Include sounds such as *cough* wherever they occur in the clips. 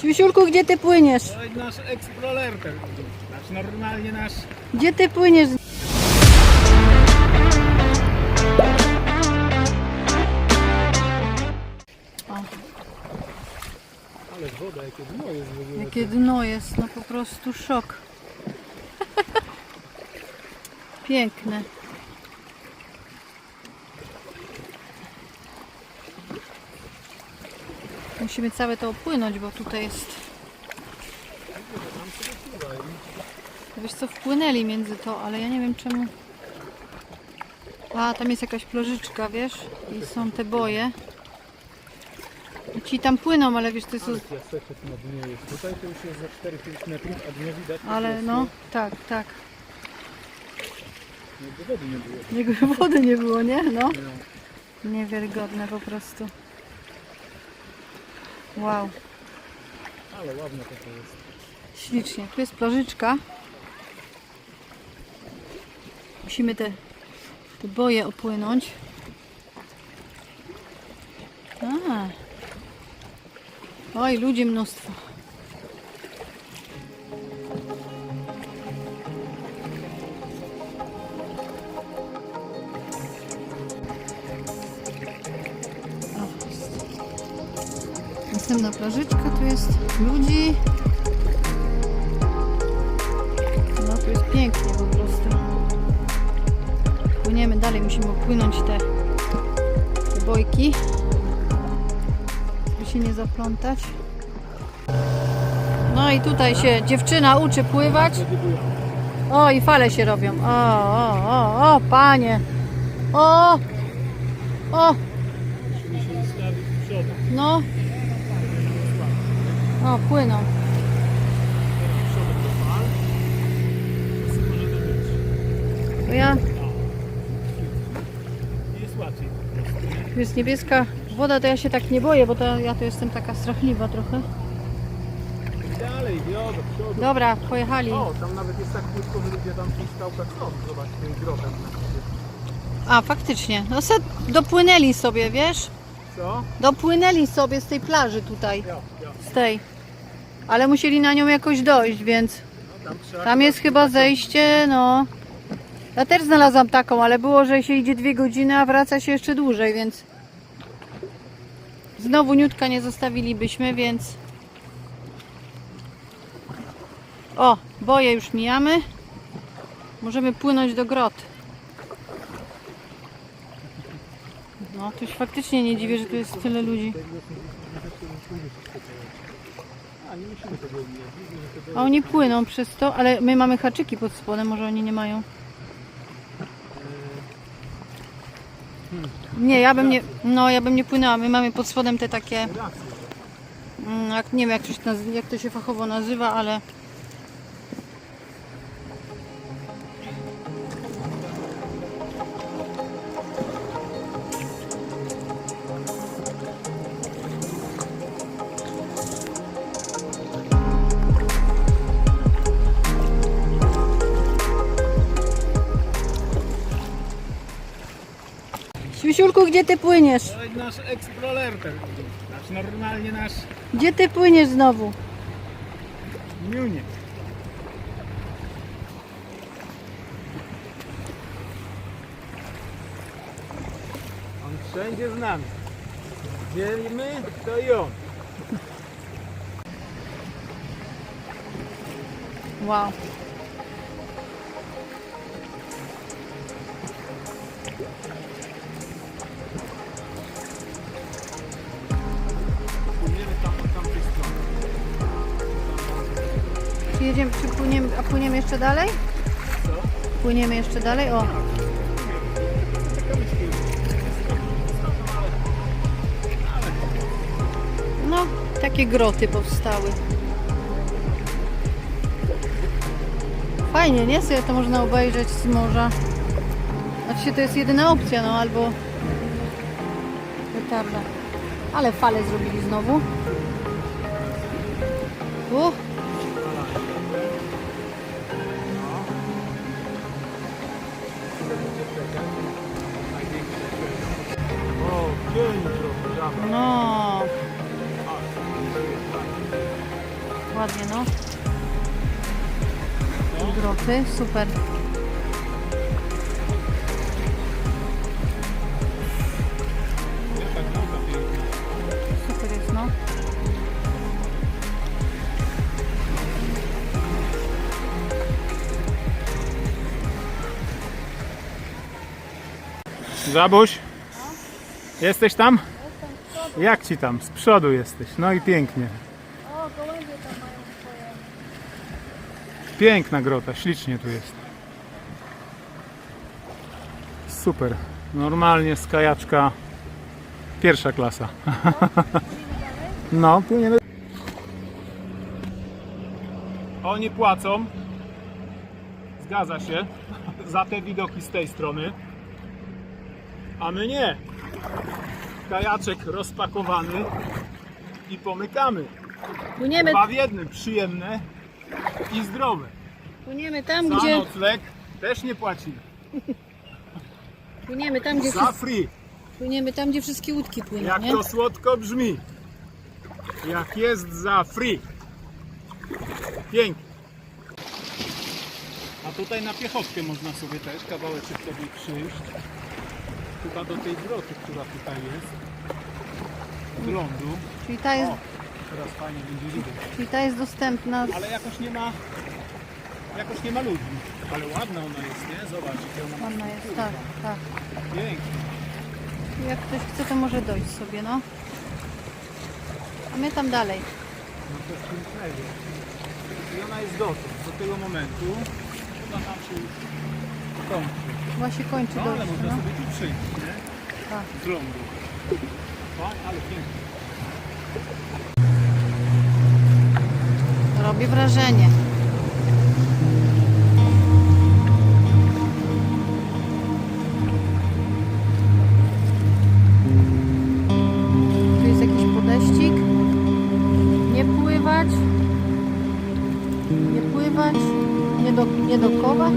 Świsiulku, gdzie ty płyniesz? To jest nasz Explorer, nasz normalnie nasz. Gdzie ty płyniesz? O, Ale woda, jakie dno jest w ogóle. jakie dno jest, no po prostu szok. *laughs* Piękne. Musimy całe to opłynąć, bo tutaj jest... Wiesz co, wpłynęli między to, ale ja nie wiem czemu... A, tam jest jakaś plażyczka, wiesz? I są te boje. I ci tam płyną, ale wiesz, to jest... Ale piaseczek na dnie jest. Tutaj to już jest za 4-5 metrów, a dno widać. Ale no, tak, tak. Jakby wody nie było. Jakby wody nie było, nie? No. Niewiarygodne po prostu. Wow, Ale ładne to, to jest. ślicznie. Tu jest plażyczka. Musimy te, te boje opłynąć. A. Oj, ludzi mnóstwo. Następna plażyczka, tu jest ludzi. No tu jest pięknie po prostu. Płyniemy dalej, musimy opłynąć te, te bojki. Żeby się nie zaplątać. No i tutaj się dziewczyna uczy pływać. O i fale się robią. O, o, o, o, panie. O, o, no. O, płyną. To ja, Jest tu niebieska woda, to ja się tak nie boję, bo to ja to jestem taka strachliwa trochę. Dalej, przodu. Dobra, pojechali. O, tam nawet jest tak płytko, że ludzie tam w tych skałkach są. Zobacz, tym grotem. A, faktycznie. No se dopłynęli sobie, wiesz? Co? Dopłynęli sobie z tej plaży tutaj, Ja, ja. z tej. Ale musieli na nią jakoś dojść, więc tam jest chyba zejście, no. Ja też znalazłam taką, ale było, że się idzie dwie godziny, a wraca się jeszcze dłużej, więc znowu niutka nie zostawilibyśmy, więc o, boje już mijamy. Możemy płynąć do grot. No, tu się faktycznie nie dziwię, że tu jest tyle ludzi. A, nie musimy tego omijać. Widzimy, że to A oni płyną przez to, ale my mamy haczyki pod spodem, może oni nie mają. Nie, ja bym nie, no ja bym nie płynęła. My mamy pod spodem te takie, mm, jak, nie wiem jak to, się jak to się fachowo nazywa, ale gdzie ty płyniesz? To jest nasz Explorer, nasz normalnie nasz Gdzie ty płyniesz znowu? Miunie. On wszędzie z nami. Gdzie my, to i on. Wow. Jedziemy, czy płyniemy, a płyniemy jeszcze dalej? Płyniemy jeszcze dalej? O, no, takie groty powstały. Fajnie, nie? Sobie to można obejrzeć z morza. Znaczy to jest jedyna opcja, no albo petarda. Ale fale zrobili znowu. Uch, Groty, super. Super jest, no. Zabuś, jesteś tam? Jak ci tam? Z przodu jesteś. No i pięknie. O, gołębie tam mają swoje. Piękna grota, ślicznie tu jest. Super. Normalnie skajaczka pierwsza klasa. No, płyniemy. Oni płacą. Zgadza się. Za te widoki z tej strony. A my nie. Kajaczek rozpakowany i pomykamy. Płyniemy, Dwa w jednym. Przyjemne i zdrowe. płyniemy tam, Za gdzie... nocleg też nie płacimy. Płyniemy tam, gdzie... Za Wszyscy, free. płyniemy tam, gdzie wszystkie łódki płyną, Jak nie? to słodko brzmi. Jak jest za free. Pięknie. A tutaj na piechotkę można sobie też kawałeczek sobie przyjść. Chyba do tej groty, która tutaj jest. Od lądu. Czyli ta jest, O, teraz fajnie będzie widać. czyli ta jest dostępna. Ale jakoś nie ma jakoś nie ma ludzi. Ale ładna ona jest, nie? Zobacz, jakie ona ma Ładna jest, tak, tak. pięknie. Jak ktoś chce, to może dojść sobie, no. A my tam dalej. No to jest pięknego. I ona jest dotąd, do tego momentu. Chyba tam się już kończy. Chyba się kończy No ale można no. sobie tu przyjść, nie? Tak. Z lądu. Fajnie, ale pięknie. Robi jest jakiś podeścik. Nie pływać. Nie pływać. Nie, do, nie dokować.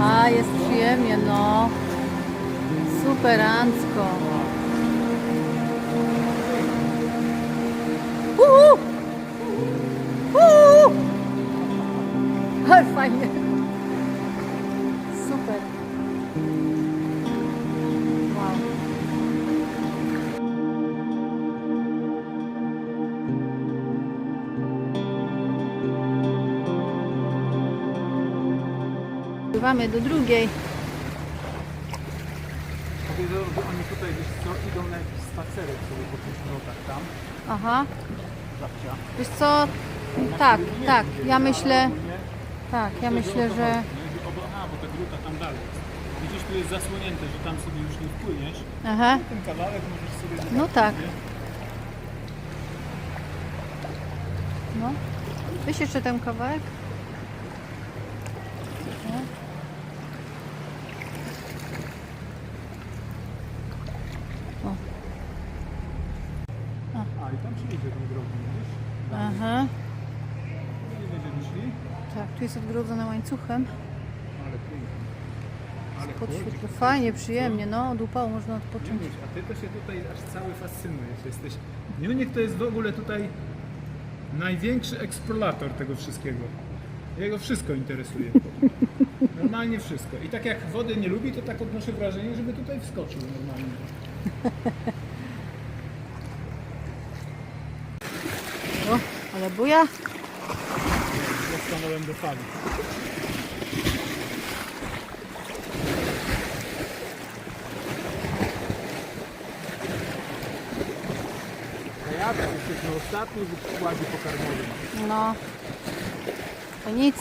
A, jest przyjemnie, no. Superancko. Uhu! Uhu! Ale fajnie. Pływamy do drugiej. Powiedział, że oni tutaj wiesz co, idą na jakiś spacerek sobie po tych grotach tam. Aha. Babcia. Wiesz co? Tak, tak. Ja myślę, tak, ja myślę, że chodzi, nie? Że obo- A, bo ta gruta tam dalej jest. Widzisz, tu jest zasłonięte, że tam sobie już nie wpłyniesz. aha. Ten kawałek możesz sobie No tak. No. Weź jeszcze ten kawałek. No. O. A, i tam się idzie tą drogą, widzisz? Aha. Nie będziemy szli, Tak, tu jest odgrodzone łańcuchem. ale pięknie. Ale Pod chłodzik. świetle. Fajnie, przyjemnie, no. Od upału można odpocząć. A ty to się tutaj aż cały fascynujesz. Jesteś... Niuniek to jest w ogóle tutaj największy eksplorator tego wszystkiego. Jego wszystko interesuje. *laughs* Normalnie wszystko. I tak jak wody nie lubi, to tak odnoszę wrażenie, żeby tutaj wskoczył normalnie. *laughs* O, ale buja. Ja stanąłem do fali. Kajaka jesteśmy ostatni w układzie pokarmowym. No. To nic.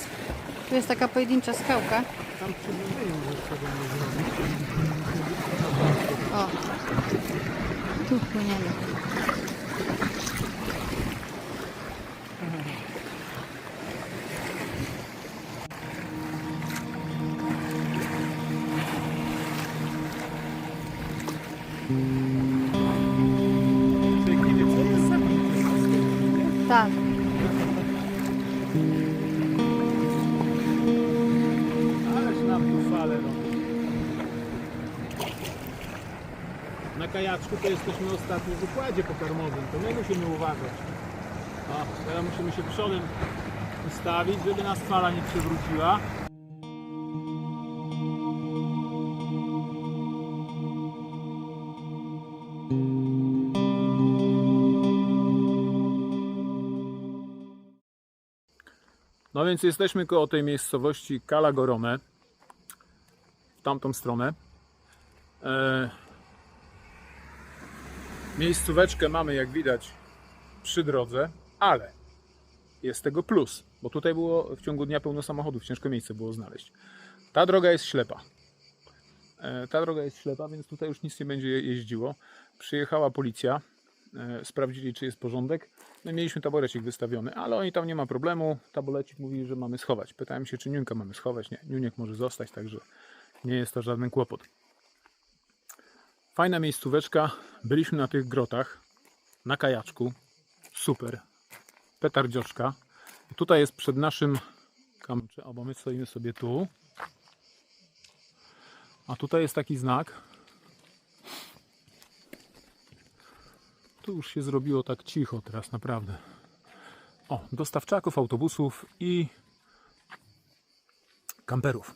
Tu jest taka pojedyncza skałka. Tam przy bliżej możesz tego nie zrobić. O. Tu płyniemy. Tak. Ależ nam tu fale robi. Na kajaczku to jesteśmy ostatnio w układzie pokarmowym, to my musimy uważać. O, teraz musimy się przodem ustawić, żeby nas fala nie przewróciła. Więc jesteśmy koło tej miejscowości Kalagorome. W tamtą stronę. E, miejscóweczkę mamy, jak widać, przy drodze, ale jest tego plus, bo tutaj było w ciągu dnia pełno samochodów, ciężko miejsce było znaleźć. Ta droga jest ślepa. E, ta droga jest ślepa, więc tutaj już nic nie będzie je- jeździło. Przyjechała policja, sprawdzili, czy jest porządek. My mieliśmy taborecik wystawiony, ale oni tam nie ma problemu. Taborecik mówi, że mamy schować. Pytałem się, czy Niunka mamy schować. Nie, Niuniek może zostać, także nie jest to żaden kłopot. Fajna miejscóweczka. Byliśmy na tych grotach, na kajaczku. Super. Petardzioszka. Tutaj jest przed naszym kamcze, bo my stoimy sobie tu. A tutaj jest taki znak. Tu już się zrobiło tak cicho teraz, naprawdę. O, dostawczaków, autobusów i kamperów.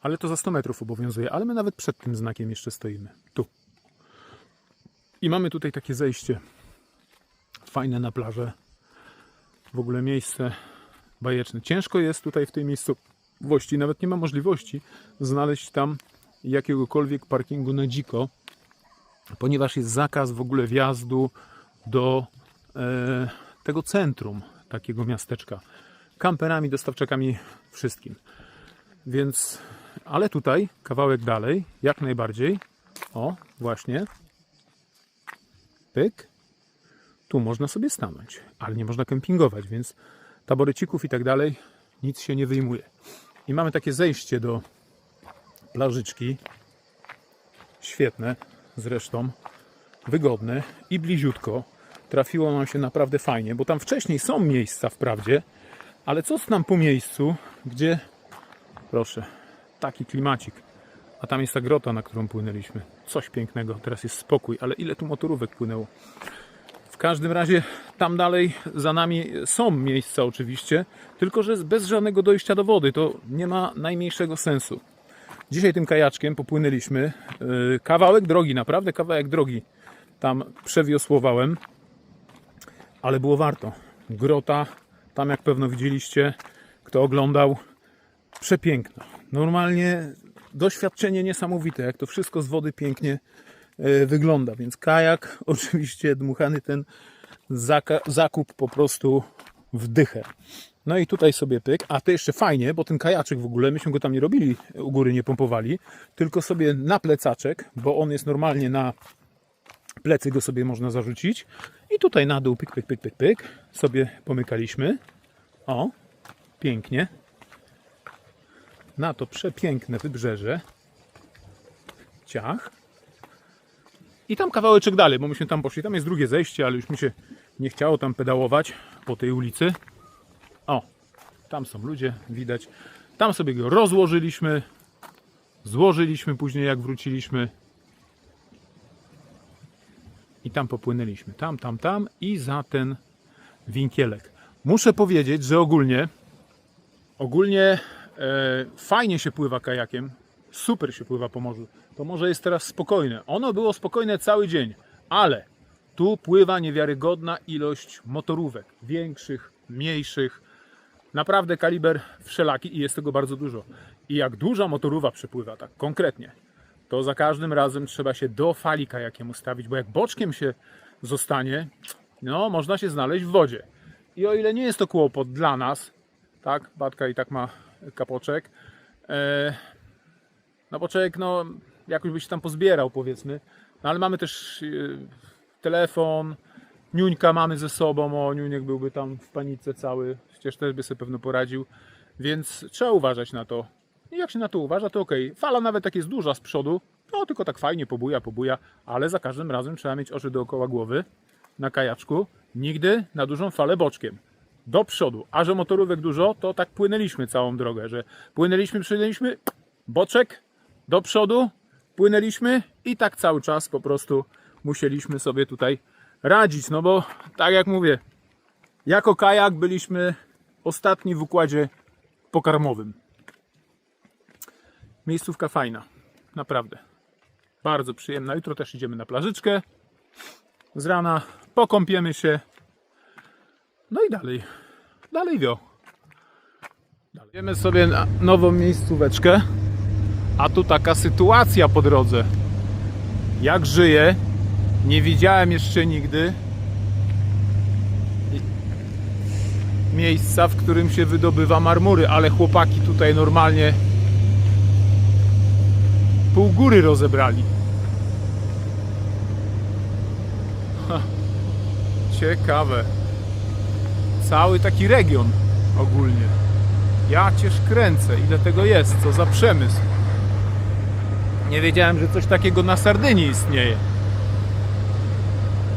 Ale to za 100 metrów obowiązuje, ale my nawet przed tym znakiem jeszcze stoimy. Tu. I mamy tutaj takie zejście. Fajne na plażę. W ogóle miejsce bajeczne. Ciężko jest tutaj w tej miejscowości, nawet nie ma możliwości znaleźć tam jakiegokolwiek parkingu na dziko, ponieważ jest zakaz w ogóle wjazdu do e, tego centrum takiego miasteczka. Kamperami, dostawczakami, wszystkim. Więc, ale tutaj, kawałek dalej, jak najbardziej. O, właśnie. Pyk. Tu można sobie stanąć, ale nie można kempingować, więc taborecików i tak dalej nic się nie wyjmuje. I mamy takie zejście do plażyczki. Świetne zresztą, wygodne i bliziutko. Trafiło nam się naprawdę fajnie, bo tam wcześniej są miejsca wprawdzie, ale co nam po miejscu, gdzie Proszę, taki klimacik. A tam jest ta grota, na którą płynęliśmy. Coś pięknego. Teraz jest spokój, ale ile tu motorówek płynęło. W każdym razie tam dalej za nami są miejsca oczywiście, tylko że bez żadnego dojścia do wody. To nie ma najmniejszego sensu. Dzisiaj tym kajaczkiem popłynęliśmy. Yy, Kawałek drogi, naprawdę kawałek drogi. Tam przewiosłowałem, ale było warto. Grota, tam jak pewno widzieliście, kto oglądał, przepiękna. Normalnie doświadczenie niesamowite, jak to wszystko z wody pięknie e, wygląda. Więc kajak, *laughs* oczywiście dmuchany ten zakup po prostu w dychę. No i tutaj sobie pyk, a to jeszcze fajnie, bo ten kajaczek w ogóle, myśmy go tam nie robili, u góry nie pompowali, tylko sobie na plecaczek, bo on jest normalnie na plecy, go sobie można zarzucić i tutaj na dół pyk, pyk, pyk, pyk, pyk, sobie pomykaliśmy. O, pięknie na to przepiękne wybrzeże. Ciach. I tam kawałeczek dalej, bo myśmy tam poszli. Tam jest drugie zejście, ale już mi się nie chciało tam pedałować po tej ulicy. Tam są ludzie, widać. Tam sobie go rozłożyliśmy. Złożyliśmy później, jak wróciliśmy. I tam popłynęliśmy. Tam, tam, tam i za ten winkielek. Muszę powiedzieć, że ogólnie Ogólnie e, fajnie się pływa kajakiem, super się pływa po morzu. To morze jest teraz spokojne. Ono było spokojne cały dzień, ale tu pływa niewiarygodna ilość motorówek. Większych, mniejszych. Naprawdę kaliber wszelaki i jest tego bardzo dużo. I jak duża motorówa przepływa, tak konkretnie, to za każdym razem trzeba się do fali kajakiem ustawić, bo jak boczkiem się zostanie, no można się znaleźć w wodzie. I o ile nie jest to kłopot dla nas, tak, Batka i tak ma kapoczek, e, no boczek, no jakoś by się tam pozbierał powiedzmy, No ale mamy też yy, telefon, Niuńka mamy ze sobą, o Niuniek byłby tam w panice cały, przecież też by sobie pewno poradził, więc trzeba uważać na to. I jak się na to uważa, to ok. Fala nawet jak jest duża z przodu, no tylko tak fajnie pobuja, pobuja, ale za każdym razem trzeba mieć oczy dookoła głowy na kajaczku. Nigdy na dużą falę boczkiem. Do przodu. A że motorówek dużo, to tak płynęliśmy całą drogę, że płynęliśmy, płynęliśmy, boczek, do przodu, płynęliśmy i tak cały czas po prostu musieliśmy sobie tutaj radzić. No bo tak jak mówię, jako kajak byliśmy ostatni w układzie pokarmowym. Miejscówka fajna, naprawdę. Bardzo przyjemna. Jutro też idziemy na plażyczkę. Z rana pokąpiemy się. No i dalej. Dalej wio. Idziemy sobie na nową miejscóweczkę. A tu taka sytuacja po drodze. Jak żyję, nie widziałem jeszcze nigdy miejsca, w którym się wydobywa marmury, ale chłopaki tutaj normalnie pół góry rozebrali. Ha, ciekawe. Cały taki region ogólnie. Ja cię kręcę, ile tego jest, co za przemysł. Nie wiedziałem, że coś takiego na Sardynii istnieje.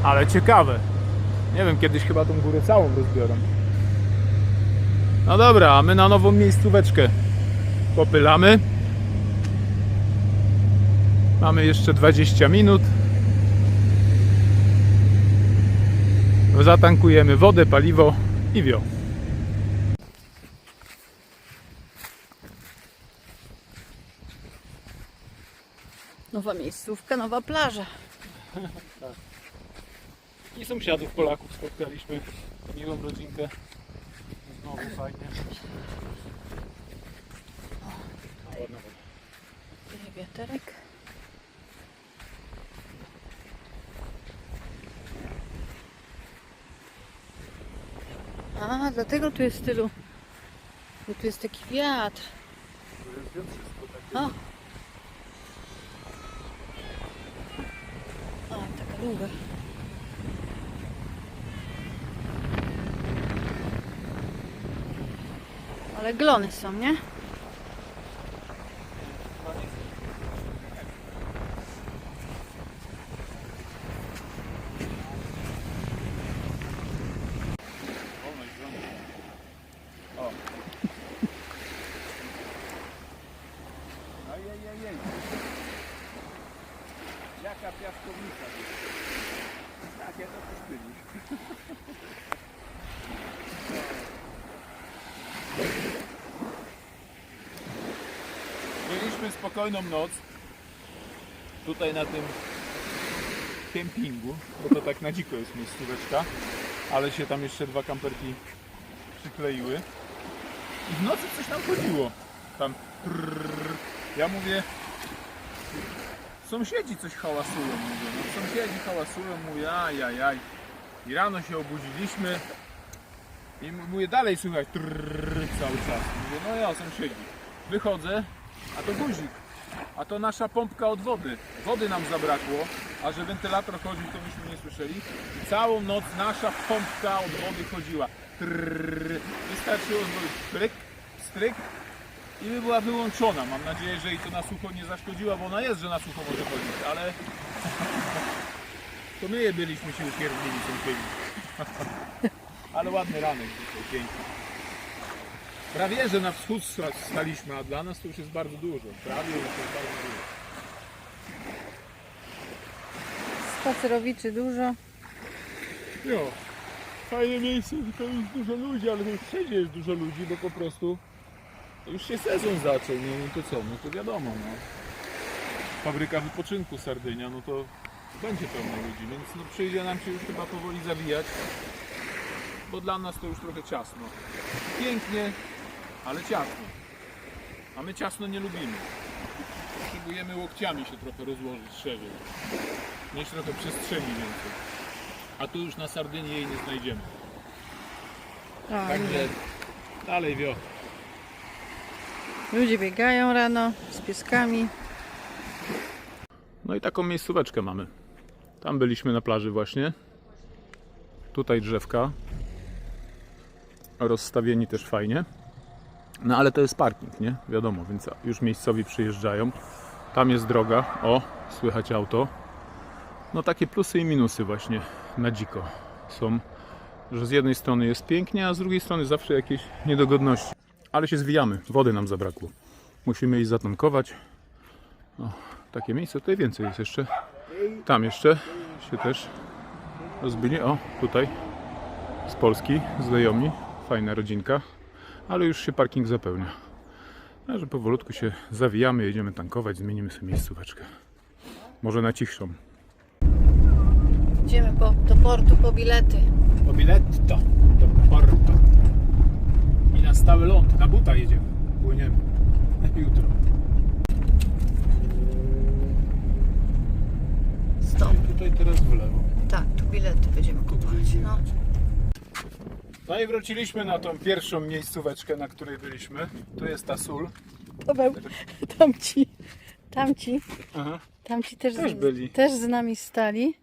Ale ciekawe. Nie wiem, kiedyś chyba tą górę całą rozbiorą. No dobra, a my na nową miejscóweczkę popylamy. Mamy jeszcze 20 minut. Zatankujemy wodę, paliwo i wio. Nowa miejscówka, nowa plaża. *laughs* I sąsiadów Polaków spotkaliśmy. Miłą rodzinkę. Znowu fajnie. Ładna woda. Wiaterek. A, dlatego tu jest tylu. Bo tu jest taki wiatr. O. O, taka długa. Ale glony są, nie? Wolność broni. O. Ajajajaj. Jaka piaskownica. Tak, ja to przyszpylisz. Byliśmy spokojną noc tutaj na tym kempingu, bo to tak na dziko jest miejscóweczka, ale się tam jeszcze dwa kamperki przykleiły. I w nocy coś tam chodziło. Tam prrrr. Ja mówię, sąsiedzi coś hałasują, mówię. No, sąsiedzi hałasują, mówię, ajajaj. I rano się obudziliśmy i mówię, dalej słychać trrrr cały czas. Mówię, no ja, sąsiedzi. Wychodzę, a to guzik. A to nasza pompka od wody. Wody nam zabrakło, a że wentylator chodził, to myśmy nie słyszeli. I całą noc nasza pompka od wody chodziła. Trrrr. Wystarczyło zrobić stryk, stryk i by była wyłączona. Mam nadzieję, że jej to na sucho nie zaszkodziła, bo ona jest, że na sucho może chodzić, ale *laughs* to my je byliśmy się upierdnili sąsiedzi. *laughs* ale ładny ranek dzisiaj, piękny. Prawie, że na wschód staliśmy, a dla nas to już jest bardzo dużo. Prawie, że to jest bardzo dużo. Spacerowiczy dużo. Jo, fajne miejsce, tylko jest dużo ludzi, ale już wszędzie jest dużo ludzi, bo po prostu już się sezon zaczął, no, no to co, no to wiadomo, no. Fabryka wypoczynku Sardynia, no to będzie pełno ludzi, więc no przyjdzie nam się już chyba powoli zawijać, bo dla nas to już trochę ciasno. Pięknie, ale ciasno. A my ciasno nie lubimy. Potrzebujemy łokciami się trochę rozłożyć szerzej. Mieć trochę przestrzeni więcej. A tu już na Sardynii jej nie znajdziemy. Także dalej wio. ludzie biegają rano z pieskami. No i taką miejscóweczkę mamy. Tam byliśmy na plaży właśnie. Tutaj drzewka. Rozstawieni też fajnie. No ale to jest parking, nie? Wiadomo, więc już miejscowi przyjeżdżają. Tam jest droga. O, słychać auto. No takie plusy i minusy właśnie na dziko są, że z jednej strony jest pięknie, a z drugiej strony zawsze jakieś niedogodności. Ale się zwijamy, wody nam zabrakło. Musimy iść zatankować. O, takie miejsce, tutaj więcej jest jeszcze. Tam jeszcze się też rozbili. O, tutaj z Polski, z Lejomi. Fajna rodzinka, ale już się parking zapełnia. Także powolutku się zawijamy, jedziemy tankować, zmienimy sobie miejscóweczkę. Może na cichszą. Idziemy po, do portu po bilety. Po biletto do Porto. I na stały ląd, na buta jedziemy. Płyniemy. *laughs* Jutro. Stop. I tutaj teraz w lewo. Tak, tu bilety będziemy kupować. No. No i wróciliśmy na tą pierwszą miejscóweczkę, na której byliśmy. Tu jest ta sól. Paweł, *laughs* tamci, tamci, Aha. tamci też, Też z, byli. też z nami stali.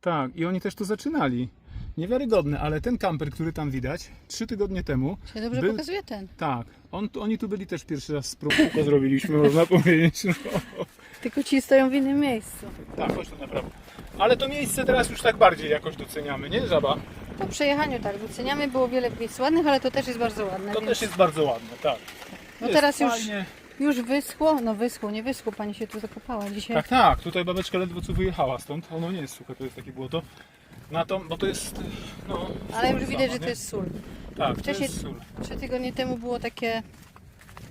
Tak, i oni też tu zaczynali. Niewiarygodne, ale ten kamper, który tam widać, trzy tygodnie temu. Się dobrze był- pokazuje ten. Tak, on, oni tu byli też pierwszy raz z próbką *laughs* zrobiliśmy, można powiedzieć. No. Tylko ci stoją w innym miejscu. Tak, chodź tu naprawdę. Ale to miejsce teraz już tak bardziej jakoś doceniamy, nie Żaba? Po przejechaniu tak doceniamy, było wiele miejsc ładnych, ale to też jest bardzo ładne. To więc... też jest bardzo ładne, tak. No Jest teraz już, fajnie. już wyschło, no wyschło, nie wyschło, pani się tu zakopała dzisiaj. Tak, tak, tutaj babeczka ledwo co wyjechała stąd. Ono nie jest suche, to jest takie błoto. Na to, bo to jest, no... ale już widać, sama, że to nie? jest sól. Tak, to wcześniej- jest sól. Trzy tygodnie temu było takie,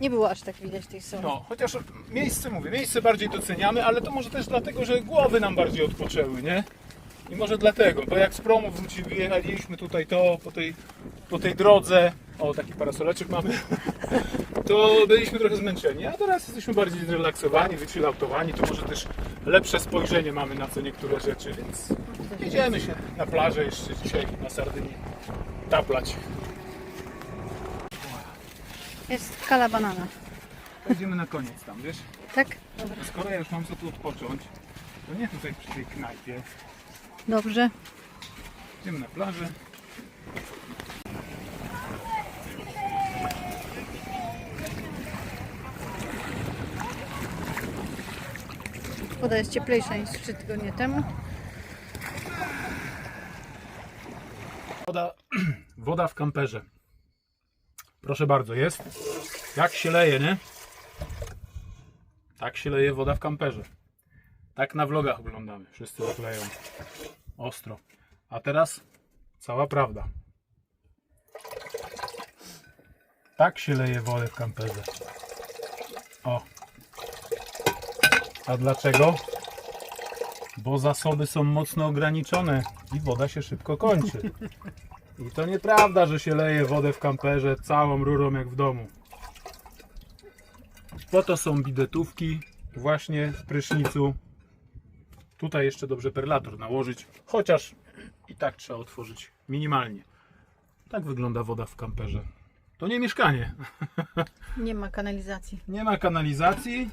nie było aż tak widać tej soli. No, chociaż miejsce, mówię, miejsce bardziej doceniamy, ale to może też dlatego, że głowy nam bardziej odpoczęły, nie? I może dlatego, bo jak z promu wrócili, jechaliśmy tutaj to, po tej, po tej drodze, o taki parasoleczek mamy, to byliśmy trochę zmęczeni, a teraz jesteśmy bardziej zrelaksowani, wychilloutowani, to może też lepsze spojrzenie mamy na co niektóre rzeczy, więc jedziemy się na plażę jeszcze dzisiaj na Sardynii taplać. Jest kala banana. Pojedziemy na koniec tam, wiesz? Tak? Skoro ja już mam co tu odpocząć, to nie tutaj przy tej knajpie. Dobrze. Idziemy na plażę. Woda jest cieplejsza niż trzy tygodnie temu. Woda, *clears throat* woda w kamperze. Proszę bardzo, jest. Jak się leje, nie? Tak się leje woda w kamperze. Tak na vlogach oglądamy. Wszyscy tak leją. Ostro. A teraz cała prawda. Tak się leje wodę w kamperze. O. A dlaczego? Bo zasoby są mocno ograniczone i woda się szybko kończy. I to nieprawda, że się leje wodę w kamperze całą rurą jak w domu. Po to są bidetówki właśnie w prysznicu. Tutaj jeszcze dobrze perlator nałożyć, chociaż i tak trzeba otworzyć minimalnie. Tak wygląda woda w kamperze. To nie mieszkanie. *laughs* Nie ma kanalizacji. Nie ma kanalizacji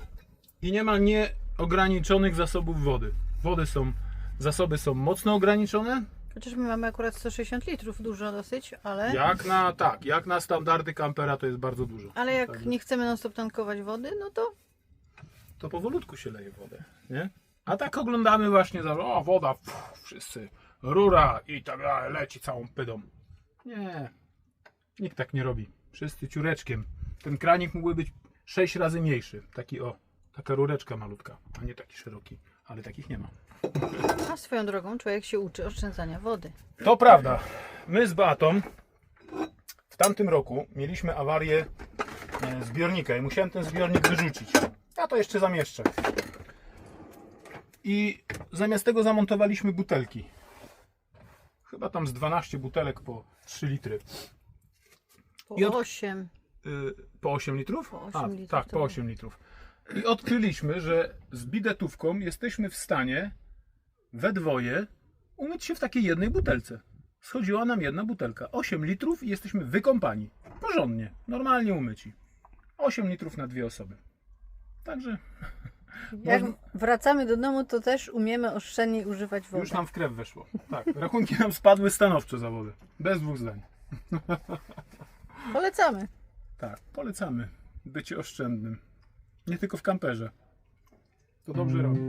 i nie ma nieograniczonych zasobów wody. Wody są, zasoby są mocno ograniczone, Chociaż my mamy akurat 160 litrów, dużo dosyć, ale, Jak na tak, jak na standardy kampera to jest bardzo dużo. ale jak Także nie chcemy non stop tankować wody, no to To powolutku się leje wodę, nie? A tak oglądamy właśnie o woda, pff, wszyscy rura i tak dalej, leci całą pydą. Nie. Nikt tak nie robi. Wszyscy ciureczkiem. Ten kranik mógłby być 6 razy mniejszy. Taki o, taka rureczka malutka, a nie taki szeroki, ale takich nie ma. a swoją drogą człowiek się uczy oszczędzania wody. To prawda. My z Beatą w tamtym roku mieliśmy awarię e, zbiornika i musiałem ten zbiornik wyrzucić. Ja to jeszcze zamieszczę. I zamiast tego zamontowaliśmy butelki. Chyba tam z 12 butelek po 3 litry. Po I od- 8. Y, po 8 litrów? Po 8 A, litrów Tak, to po było. 8 litrów. I odkryliśmy, że z bidetówką jesteśmy w stanie we dwoje umyć się w takiej jednej butelce. Schodziła nam jedna butelka. 8 litrów i jesteśmy wykąpani. Porządnie, normalnie umyci. 8 litrów na dwie osoby. Także Jak Można- wracamy do domu, to też umiemy oszczędniej używać wody. Już nam w krew weszło. Tak, rachunki nam spadły stanowczo za wodę. Bez dwóch zdań. *laughs* Polecamy. Tak, polecamy bycie oszczędnym. Nie tylko w kamperze. To dobrze robi.